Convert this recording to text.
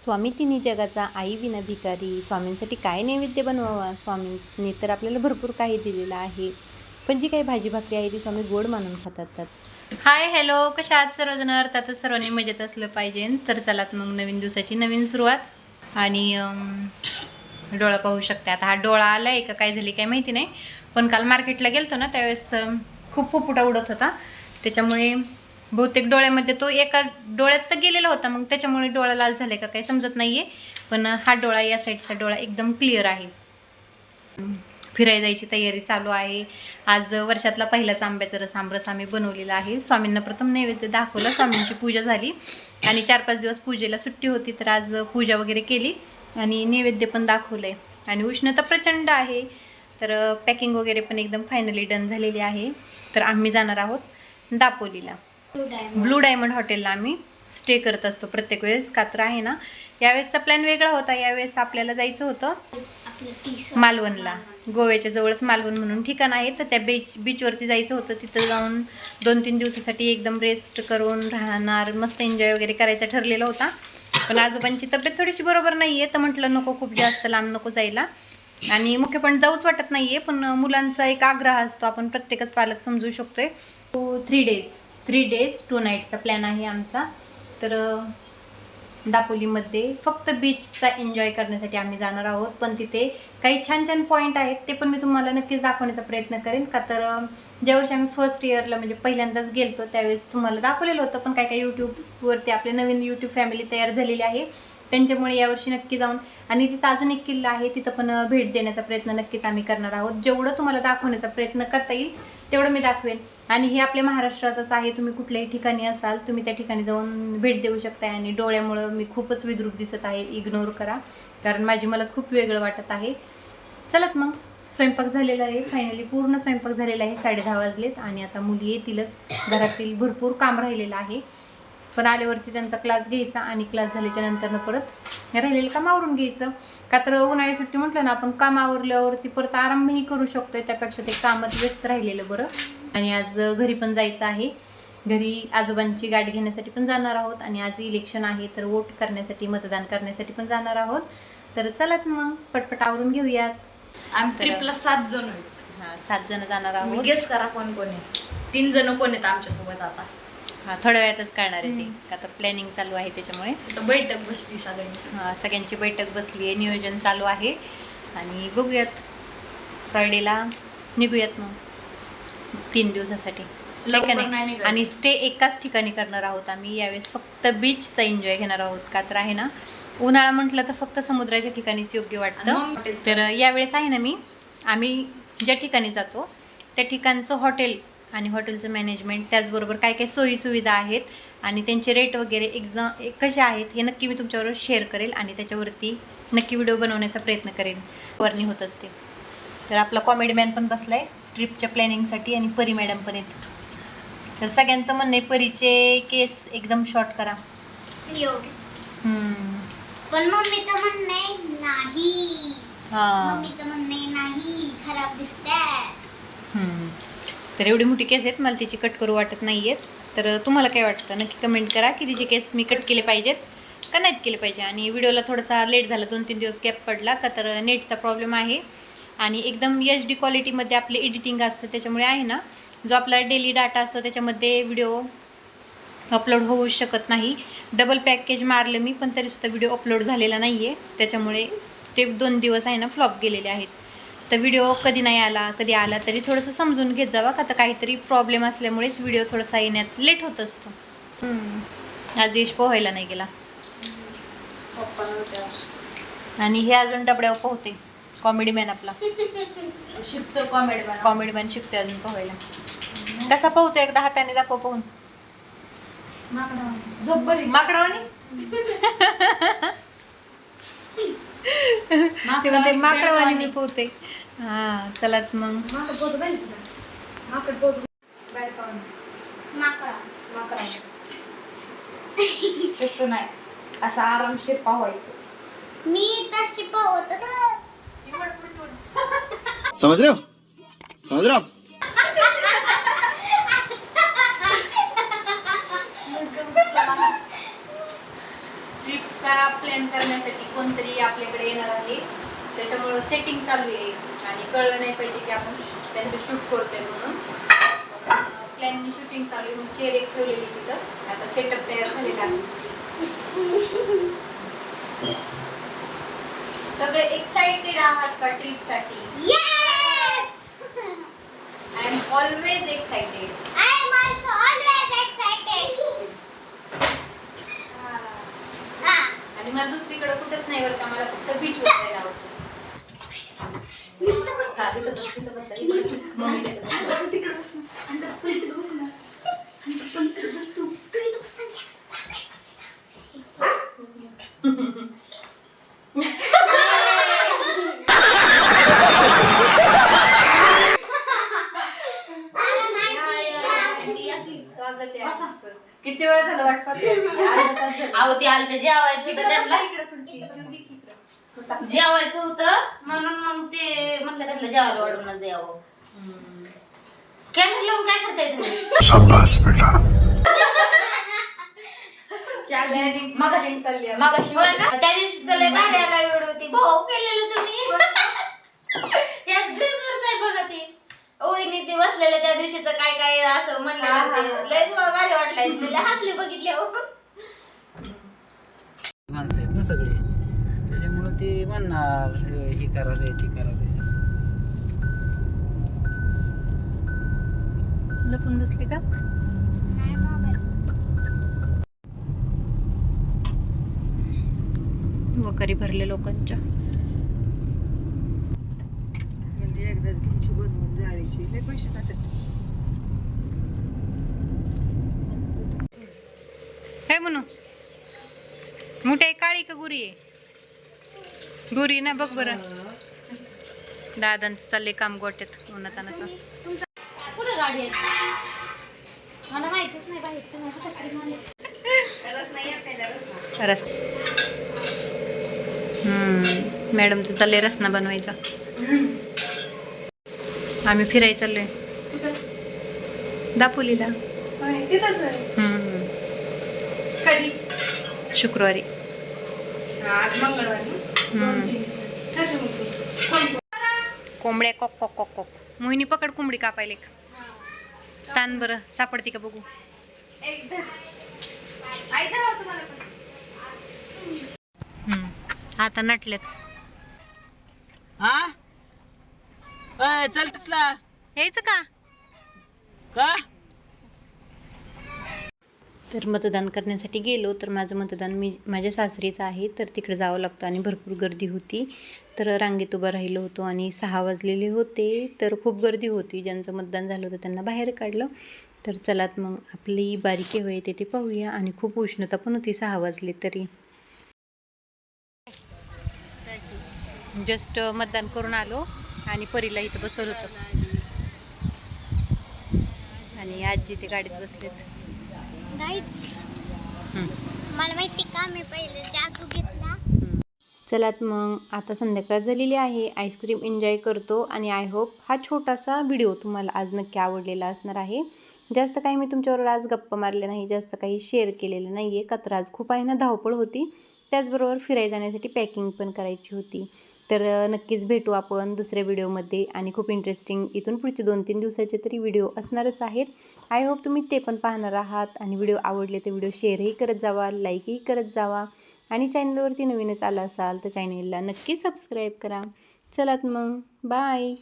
स्वामी तिन्ही जगाचा आई विना भिकारी स्वामींसाठी काय नैवेद्य बनवावा? स्वामींनी तर आपल्याला भरपूर काही दिलेलं आहे. पण जी काही भाजी भाकरी आहे ती स्वामी गोड मानून खातात. Hi hello. कशा आहात सर्वजण? अर्थातच सर्वांनी मजेत असलं पाहिजे. तर चलात मग नवीन दिवसाची नवीन सुरुवात. आणि डोळा पाहू शकते. आता हा डोळा आला आहे का? काय झाली काय माहिती नाही. पण काल मार्केटला गेलतो ना त्यावेळेस खूप फुफुटा उडत होता. त्याच्यामुळे बहुतेक डोळ्यामध्ये तो एका डोळ्यात तर गेलेला होता मग त्याच्यामुळे डोळा लाल झालाय का काही समजत नाहीये. पण हा डोळा या साईडचा डोळा एकदम क्लिअर आहे. फिरायला जायची तयारी चालू आहे. आज वर्षातला पहिलाच आंब्याचा रस आमरस आम्ही बनवलेला आहे. स्वामींना प्रथम नैवेद्य दाखवलं स्वामींची पूजा झाली. आणि चार पाच दिवस पूजेला सुट्टी होती तर आज पूजा वगैरे केली आणि नैवेद्य पण दाखवलं आहे आणि उष्णता प्रचंड आहे. तर पॅकिंग वगैरे पण एकदम फायनली डन झालेली आहे. तर आम्ही जाणार आहोत दापोलीला. ब्लू डायमंड हॉटेलला आम्ही स्टे करत असतो. प्रत्येक वेळेस का तर आहे ना यावेळेसचा प्लॅन वेगळा होता. यावेळेस आपल्याला जायचं होतं मालवणला. गोव्याच्या जवळच मालवण म्हणून ठिकाण आहे. तर त्या बीच बीचवरती जायचं होतं. तिथं जाऊन दोन तीन दिवसासाठी एकदम रेस्ट करून राहणार मस्त एन्जॉय वगैरे करायचा ठरलेला होता. पण आजोबांची तब्येत थोडीशी बरोबर नाही आहे तर म्हटलं नको खूप जास्त लांब नको जायला. आणि मुख्य पण जाऊच वाटत नाही आहे पण मुलांचा एक आग्रह असतो. आपण प्रत्येकच पालक समजू शकतोय. तो three days three days two नाईटचा plan आहे आमचा. तर दापोलीमध्ये फक्त बीचचा एन्जॉय करण्यासाठी आम्ही जाणार आहोत. पण तिथे काही छान छान पॉईंट आहेत ते पण मी तुम्हाला नक्कीच दाखवण्याचा प्रयत्न करेन. का तर अं, ज्यावेळेस आम्ही फर्स्ट इयरला म्हणजे पहिल्यांदाच गेलतो त्यावेळेस तुम्हाला दाखवलेलं होतं. पण काय काय यूट्यूबवरती आपले नवीन यूट्यूब फॅमिली तयार झालेली आहे. त्यांच्यामुळे यावर्षी नक्की जाऊन आणि तिथं अजून एक किल्ला आहे तिथं पण भेट देण्याचा प्रयत्न नक्कीच आम्ही करणार आहोत. जेवढं तुम्हाला दाखवण्याचा प्रयत्न करता येईल तेवढं मी दाखवेन. आणि हे आपल्या महाराष्ट्रातच आहे तुम्ही कुठल्याही ठिकाणी असाल तुम्ही त्या ठिकाणी जाऊन भेट देऊ शकताय आणि डोळ्यामुळं मी खूपच विद्रूप दिसत आहे. इग्नोर करा. कारण माझी मलाच खूप वेगळं वाटत आहे. चलत मग. स्वयंपाक झालेला आहे. फायनली पूर्ण स्वयंपाक झालेला आहे. साडे दहा वाजलेत आणि आता मुली येतीलच. घरातील भरपूर काम राहिलेलं आहे. पण आल्यावरती त्यांचा क्लास घ्यायचा आणि क्लास झाल्याच्या नंतरनं परत राहिलेलं काम आवरून घ्यायचं. का तर उन्हाळी सुट्टी म्हटलं ना आपण काम आवरल्यावरती परत आरामही करू शकतोय. त्यापेक्षा ते कामात व्यस्त राहिलेलं बरं. आणि आज घरी पण जायचं आहे. घरी आजोबांची गाडी घेण्यासाठी पण जाणार आहोत. आणि आज इलेक्शन आहे तर वोट करण्यासाठी मतदान करण्यासाठी पण जाणार आहोत. तर चलात मग पटपट आवरून घेऊयात. आम्ही ट्रिपला सात जण आहेत. हां सात जण जाणार आहोत. गेस करा कोण कोण आहे. तीन जण कोण आहेत आमच्यासोबत आता? हां थोड्या वेळातच कळणार आहे ते. का तर प्लॅनिंग चालू आहे त्याच्यामुळे. बैठक बसली सगळ्यांची. हा, सगळ्यांची बैठक बसली आहे. नियोजन चालू आहे. आणि बघूयात. फ्रायडेला निघूयात मग. तीन दिवसासाठी. नाही? नाही निघायचं. आणि स्टे एकाच ठिकाणी करणार आहोत आम्ही. यावेळेस फक्त बीचचा एन्जॉय घेणार आहोत. का तर आहे ना? उन्हाळा म्हटलं तर फक्त समुद्राच्या ठिकाणीच योग्य आणि वाटतं मग. तर यावेळेस आहे ना मी. आम्ही ज्या ठिकाणी जातो त्या ठिकाणचं हॉटेल आणि हॉटेलचं मॅनेजमेंट त्याचबरोबर काय काय सोयी सुविधा आहेत आणि त्यांचे रेट वगैरे एक्झाम कसे आहेत हे नक्की मी तुमच्याबरोबर शेअर करेल आणि त्याच्यावरती नक्की व्हिडिओ बनवण्याचा प्रयत्न करेन. वर्णी होत असते. तर आपला कॉमेडी मॅन पण बसलाय ट्रिपच्या प्लॅनिंगसाठी आणि परी मॅडम पण आहेत. तर सगळ्यांचं म्हणणं आहे परीचे केस एकदम शॉर्ट करा. पण मम्मीचं म्हणणं आहे नाही. मम्मीचं म्हणणं आहे नाही. खराब दिसतात हम्म. तर एवढी मोठी केस आहेत मला तिची कट करू वाटत नाही आहेत तर तुम्हाला काय वाटतं? नक्की कमेंट करा की तिचे केस मी कट केले पाहिजेत का नाहीत केले पाहिजे? आणि व्हिडिओला थोडासा लेट झाला दोन तीन दिवस गॅप पडला का तर नेटचा प्रॉब्लेम आहे. आणि एकदम एच डी क्वालिटीमध्ये आपले एडिटिंग असतं त्याच्यामुळे आहे ना जो आपला डेली डाटा असतो त्याच्यामध्ये व्हिडिओ अपलोड होऊ शकत नाही. डबल पॅकेज मारलं मी पण तरीसुद्धा व्हिडिओ अपलोड झालेला नाही आहे त्याच्यामुळे ते दोन दिवस आहे ना फ्लॉप गेलेले आहेत. तर व्हिडिओ कधी नाही आला कधी आला तरी थोडंसं समजून घेत जावा. का तर काहीतरी प्रॉब्लेम असल्यामुळेच व्हिडिओ थोडासा येण्यात लेट होत असतो. आज यश पोहायला नाही गेला. आणि हे अजून डबड्यावर पोहते. कॉमेडी मॅन आपला. शिकतो कॉमेडी बना कॉमेडी मॅन शिकते अजून पोहायला. कसा पोहतो एकदा हाताने दाखव पोहून. माकडावानी पोहते. हा चलात मग. तसं नाही. असं आरामशीर पाहायचं. मी तशी पोहत समझ रहे हो समझ रहे हो आप ट्रिप चा प्लॅन करण्यासाठी कोणतरी आपल्याकडे येणार आहे. त्याच्यामुळं सेटिंग चालू आहे. आणि कळलं नाही पाहिजे की आपण त्यांचं शूट करतोय म्हणून. प्लॅननी शूटिंग चालू आहे चेअर एक ठेवलेली तिथं. आता सेटअप तयार झालेला आहे. सगळे एक्साइटेड आहात का ट्रिपसाठी! I am always excited also always excited. हा. आणि मला दुसरीकडे कुठंच नाही बरं का मला फक्त बीच वर जायला आवडतं. किती वेळ झालं वाट पाहते अर्धा तास झाला. अहो ते आलं जेवायचं जेवायचं होतं म्हणून मग ते म्हटलं त्यांना जेवायला वाढूनच यावं कॅमेरा लावून काय करताय तुम्ही? शाबाश बेटा. Planning ची मगाशी- meeting चालली. आहे. मागाशी होय का? त्या दिवशी चले गाड्याला एवढं होती. भाऊ केलेलं तुम्ही. त्याच ड्रेसवरच आहे बघा ते. ओईने ते बसलेलं त्या दिवशीचं काय काय असं हा, म्हणलं हा, ते. हा. लय मला भारी वाटलंय मी लय हसले बघितले म्हणणार "हे- हे करा रे ते करा रे असं. लपून बसली का? वकरी भरले लोकांच्या. म्हणजे एकदाच घ्यायची बनवून जाळीची. लय पैसे जातात. काय म्हणू. मोठी काळी का गुरी आहे? गुरी ना बघ बरं. दादांचं चालले काम गोट्यात उन्हातानाचं. कुठे गाडी आहे? मला माहितीच नाही बाहेर तुम्ही कुठं तरी म्हणले. रस हम्म मॅडमचं चाललंय रसना बनवायचा. आम्ही फिरायला चाललोय. दापोलीला. हम्म. कधी? शुक्रवारी. आज मंगळवारी. कोंबड्या cock cock cock cock. Mohini पकड कोंबडी कापायला एक. ताण बरं. सापडते का बघू. आता नटलेत हा? चल तसला. यायचं का? का? तर मतदान करण्यासाठी गेलो तर माझं मतदान मी माझ्या सासरीचं आहे तर तिकडे जावं लागतं आणि भरपूर गर्दी होती. तर रांगेत उभं राहिलो होतो आणि सहा वाजलेले होते तर खूप गर्दी होती. ज्यांचं मतदान झालं होतं त्यांना बाहेर काढलं. तर चलात मग आपली बारीकी होय येते ते पाहूया. आणि खूप उष्णता पण होती सहा वाजले तरी. जस्ट मतदान करून आलो आणि परीला इथं बसवलं होतं. आणि आजी ते गाडीत बसलेत. मला माहिती का? मी पहिले जादू घेतला. चलात मग आता संध्याकाळ झालेली आहे. आईस्क्रीम एन्जॉय करतो आणि आय होप हा छोटासा व्हिडिओ तुम्हाला आज नक्की आवडलेला असणार आहे. जास्त काही मी तुमच्याबरोबर आज गप्पा मारले नाही. जास्त काही शेअर केलेलं नाही आहे का तर आज खूप आहे ना धावपळ होती. त्याचबरोबर फिरायला जाण्यासाठी पॅकिंग पण करायची होती. तर नक्कीच भेटू आपण दुसऱ्या व्हिडिओमध्ये आणि खूप इंटरेस्टिंग इथून पुढचे दोन तीन दिवसाचे तरी व्हिडिओ असणारच आहेत. आय होप तुम्ही ते पण पाहणार आहात आणि व्हिडिओ आवडले तर व्हिडिओ शेअरही करत जावा लाईकही करत जावा आणि चॅनलवरती नवीनच आला असाल तर चॅनेलला नक्की सबस्क्राईब करा. चलात मग. बाय